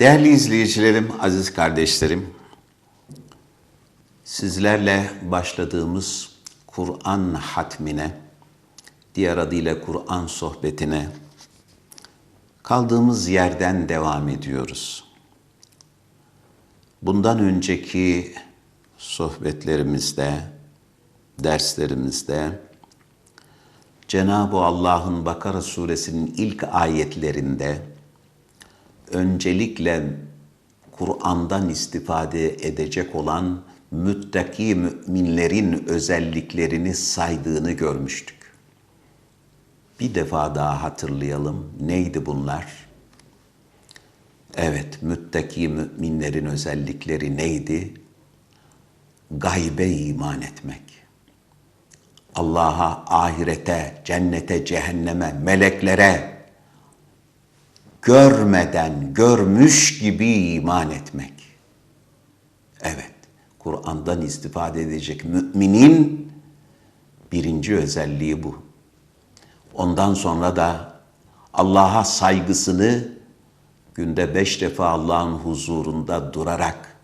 Değerli izleyicilerim, aziz kardeşlerim, sizlerle başladığımız Kur'an hatmine, diğer adıyla Kur'an sohbetine kaldığımız yerden devam ediyoruz. Bundan önceki sohbetlerimizde, derslerimizde Cenab-ı Allah'ın Bakara suresinin ilk ayetlerinde öncelikle Kur'an'dan istifade edecek olan müttaki müminlerin özelliklerini saydığını görmüştük. Bir defa daha hatırlayalım. Neydi bunlar? Evet, müttaki müminlerin özellikleri neydi? Gaybe iman etmek. Allah'a, ahirete, cennete, cehenneme, meleklere görmeden, görmüş gibi iman etmek. Evet, Kur'an'dan istifade edecek müminin birinci özelliği bu. Ondan sonra da Allah'a saygısını günde beş defa Allah'ın huzurunda durarak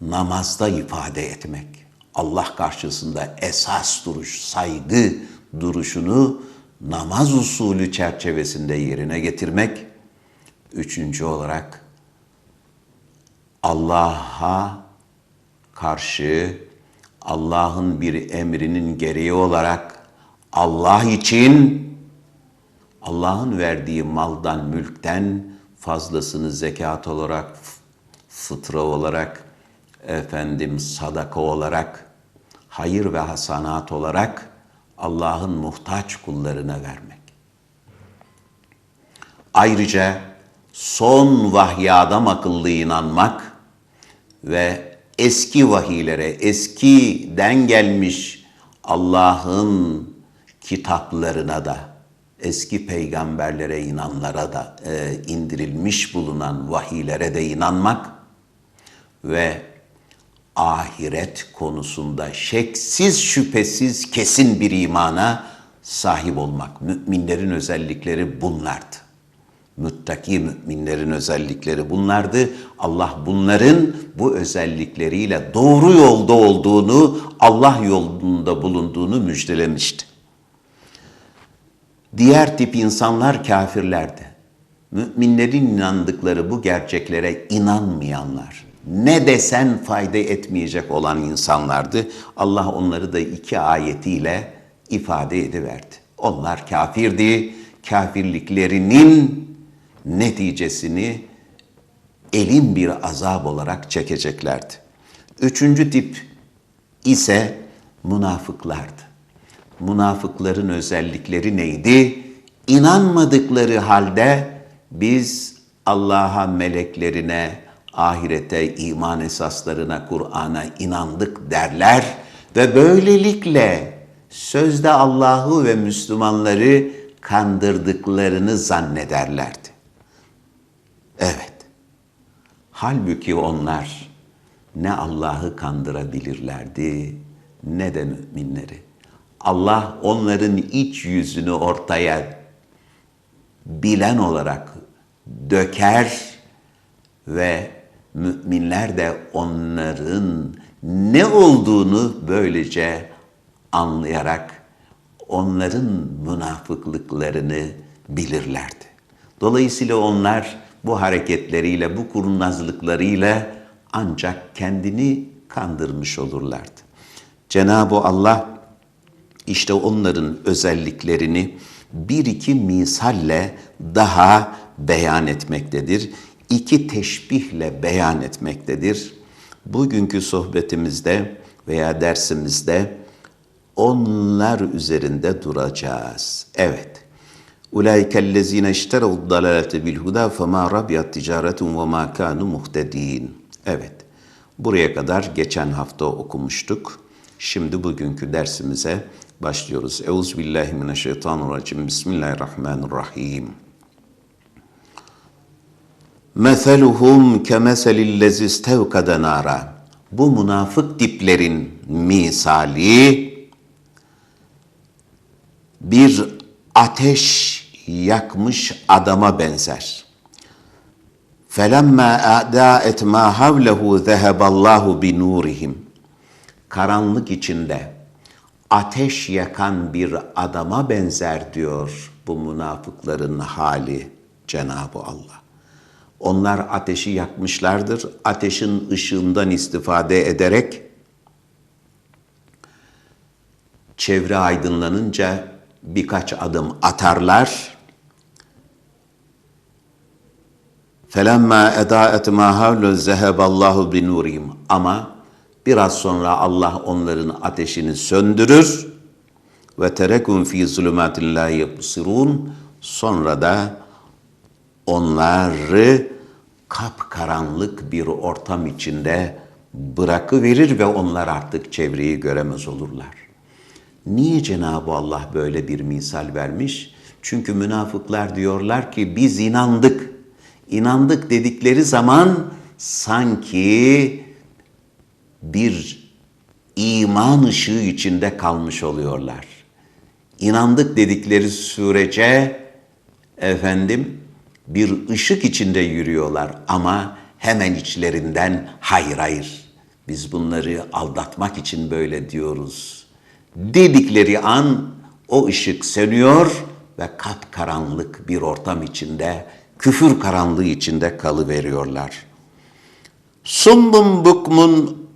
namazda ifade etmek. Allah karşısında esas duruş, saygı duruşunu namaz usulü çerçevesinde yerine getirmek. Üçüncü olarak Allah'a karşı Allah'ın bir emrinin gereği olarak Allah için Allah'ın verdiği maldan, mülkten fazlasını zekat olarak, fıtra olarak, efendim sadaka olarak, hayır ve hasanat olarak Allah'ın muhtaç kullarına vermek. Ayrıca son vahye adam akıllı inanmak ve eski vahiylere, eskiden gelmiş Allah'ın kitaplarına da, eski peygamberlere inanlara da e, indirilmiş bulunan vahiylere de inanmak ve ahiret konusunda şeksiz şüphesiz kesin bir imana sahip olmak. Müminlerin özellikleri bunlardı. Müttaki müminlerin özellikleri bunlardı. Allah bunların bu özellikleriyle doğru yolda olduğunu, Allah yolunda bulunduğunu müjdelemişti. Diğer tip insanlar kafirlerdi. Müminlerin inandıkları bu gerçeklere inanmayanlar, ne desen fayda etmeyecek olan insanlardı. Allah onları da iki ayetiyle ifade ediverdi. Onlar kafirdi, kafirliklerinin neticesini elin bir azap olarak çekeceklerdi. Üçüncü tip ise münafıklardı. Münafıkların özellikleri neydi? İnanmadıkları halde biz Allah'a, meleklerine, ahirete, iman esaslarına, Kur'an'a inandık derler ve böylelikle sözde Allah'ı ve Müslümanları kandırdıklarını zannederlerdi. Evet. Halbuki onlar ne Allah'ı kandırabilirlerdi ne de müminleri. Allah onların iç yüzünü ortaya bilen olarak döker ve müminler de onların ne olduğunu böylece anlayarak onların münafıklıklarını bilirlerdi. Dolayısıyla onlar bu hareketleriyle, bu kurnazlıklarıyla ancak kendini kandırmış olurlardı. Cenab-ı Allah işte onların özelliklerini bir iki misalle daha beyan etmektedir. İki teşbihle beyan etmektedir. Bugünkü sohbetimizde veya dersimizde onlar üzerinde duracağız. Evet. Ulaikellezine işterev dalalete bil huda fema rabiyat ticaretun ve ma kanu muhtedin. Evet. Buraya kadar geçen hafta okumuştuk. Şimdi bugünkü dersimize başlıyoruz. Euzubillahimineşşeytanirracim. Bismillahirrahmanirrahim. Meseluhum kemeselillezi istevkade nara. Bu münafık tiplerin misali bir ateş yakmış adama benzer. فَلَمَّا اَعْدَاءَتْ مَا حَوْلَهُ ذَهَبَ اللّٰهُ بِنُورِهِمْ Karanlık içinde ateş yakan bir adama benzer diyor bu münafıkların hali Cenab-ı Allah. Onlar ateşi yakmışlardır. Ateşin ışığından istifade ederek çevre aydınlanınca birkaç adım atarlar. Felemma edaet ma havlu zeheballahu bi nurihim. Ama biraz sonra Allah onların ateşini söndürür ve terekum fi zulumatin la yubsirun. Sonra da onları kapkaranlık bir ortam içinde bırakıverir ve onlar artık çevreyi göremez olurlar. Niye Cenab-ı Allah böyle bir misal vermiş? Çünkü münafıklar diyorlar ki biz inandık. İnandık dedikleri zaman sanki bir iman ışığı içinde kalmış oluyorlar. İnandık dedikleri sürece efendim bir ışık içinde yürüyorlar ama hemen içlerinden hayır hayır biz bunları aldatmak için böyle diyoruz dedikleri an o ışık sönüyor ve kapkaranlık bir ortam içinde küfür karanlığı içinde kalıveriyorlar. Sumbun bukmun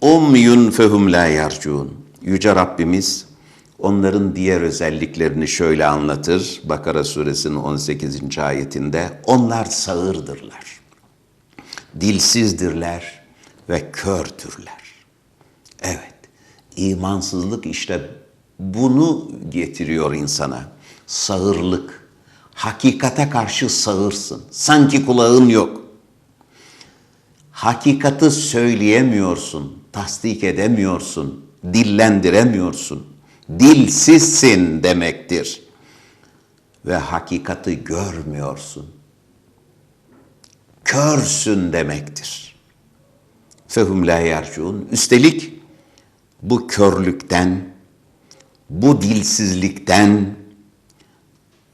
umyun fehum la yarcun. Yüce Rabbimiz onların diğer özelliklerini şöyle anlatır. Bakara suresinin 18. ayetinde onlar sağırdırlar. Dilsizdirler ve kördürler. Evet, imansızlık işte bunu getiriyor insana. Sağırlık. Hakikate karşı sağırsın. Sanki kulağın yok. Hakikati söyleyemiyorsun, tasdik edemiyorsun, dillendiremiyorsun. Dilsizsin demektir. Ve hakikati görmüyorsun. Körsün demektir. Fehum la yarcun. Üstelik bu körlükten, bu dilsizlikten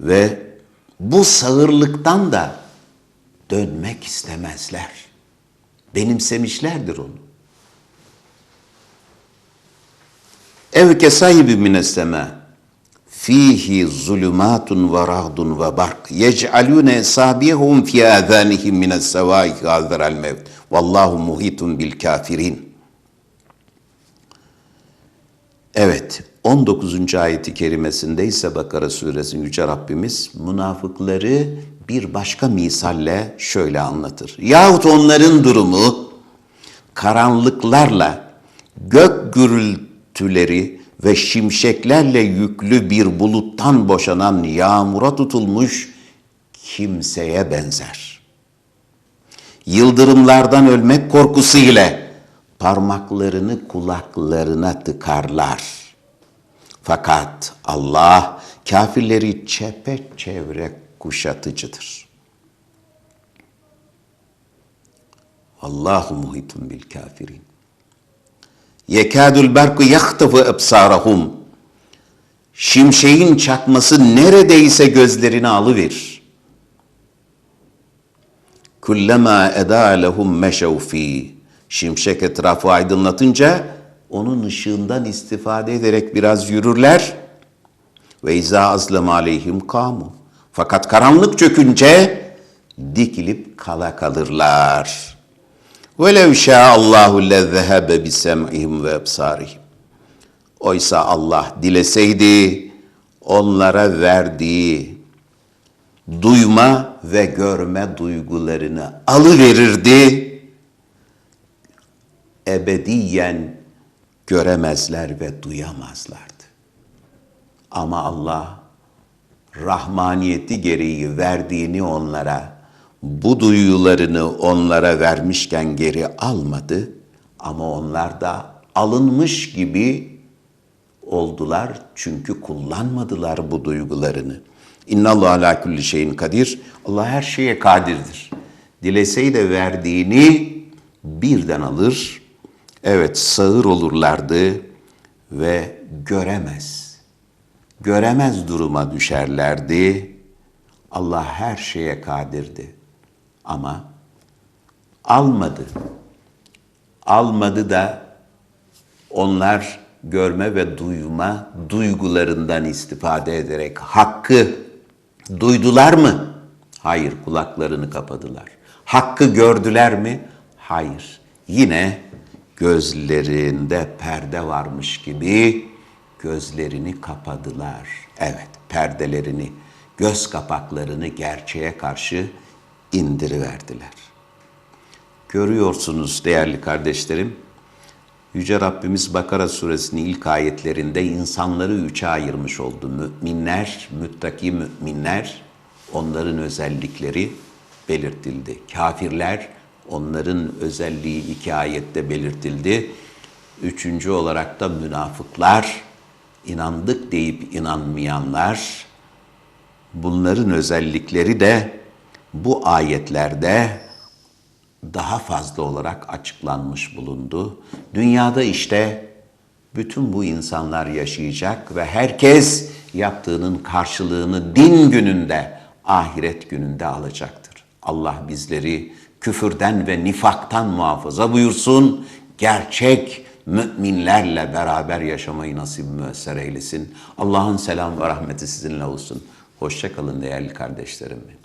ve bu sağırlıktan da dönmek istemezler. Benimsemişlerdir onu. Ev kesahibi minesteme fihi zulumatun ve rahdun ve bark yec'alune esabihum fi azanihim mines sevâi gâziral mevt vallahu muhitun bil kafirin. Evet, 19. ayeti kerimesinde ise Bakara suresinin Yüce Rabbimiz münafıkları bir başka misalle şöyle anlatır. Yahut onların durumu karanlıklarla gök gürültüleri ve şimşeklerle yüklü bir buluttan boşanan yağmura tutulmuş kimseye benzer. Yıldırımlardan ölmek korkusu ile parmaklarını kulaklarına tıkarlar. Fakat Allah kafirleri çepeçevre kuşatıcıdır. Allahu muhitun bil kafirin. Yekadul berku yahtafu ebsarahum. Şimşeğin çakması neredeyse gözlerini alıverir. Kullama eda lehum meşev. Şimşek etrafı aydınlatınca onun ışığından istifade ederek biraz yürürler. Ve izâ azlem aleyhim kamu. Fakat karanlık çökünce dikilip kala kalırlar. Velev şâallâhu lezzehebe bisem'ihim ve ebsârihim. Oysa Allah dileseydi onlara verdiği duyma ve görme duygularını alıverirdi. Ebediyen göremezler ve duyamazlardı. Ama Allah rahmaniyeti gereği verdiğini onlara, bu duyularını onlara vermişken geri almadı ama onlar da alınmış gibi oldular çünkü kullanmadılar bu duygularını. İnna Allah ala kulli şeyin kadir. Allah her şeye kadirdir. Dileseydi verdiğini birden alır. Evet sağır olurlardı ve göremez. Göremez duruma düşerlerdi. Allah her şeye kadirdi. Ama almadı. Almadı da onlar görme ve duyma duygularından istifade ederek hakkı duydular mı? Hayır, kulaklarını kapadılar. Hakkı gördüler mi? Hayır. Yine gözlerinde perde varmış gibi gözlerini kapadılar. Evet, perdelerini, göz kapaklarını gerçeğe karşı indiriverdiler. Görüyorsunuz değerli kardeşlerim, Yüce Rabbimiz Bakara suresinin ilk ayetlerinde insanları üçe ayırmış oldu. Müminler, müttaki müminler, onların özellikleri belirtildi. Kafirler, onların özelliği iki ayette belirtildi. Üçüncü olarak da münafıklar, inandık deyip inanmayanlar, bunların özellikleri de bu ayetlerde daha fazla olarak açıklanmış bulundu. Dünyada işte bütün bu insanlar yaşayacak ve herkes yaptığının karşılığını din gününde, ahiret gününde alacaktır. Allah bizleri küfürden ve nifaktan muhafaza buyursun. Gerçek müminlerle beraber yaşamayı nasip müesser eylesin. Allah'ın selam ve rahmeti sizinle olsun. Hoşça kalın değerli kardeşlerim benim.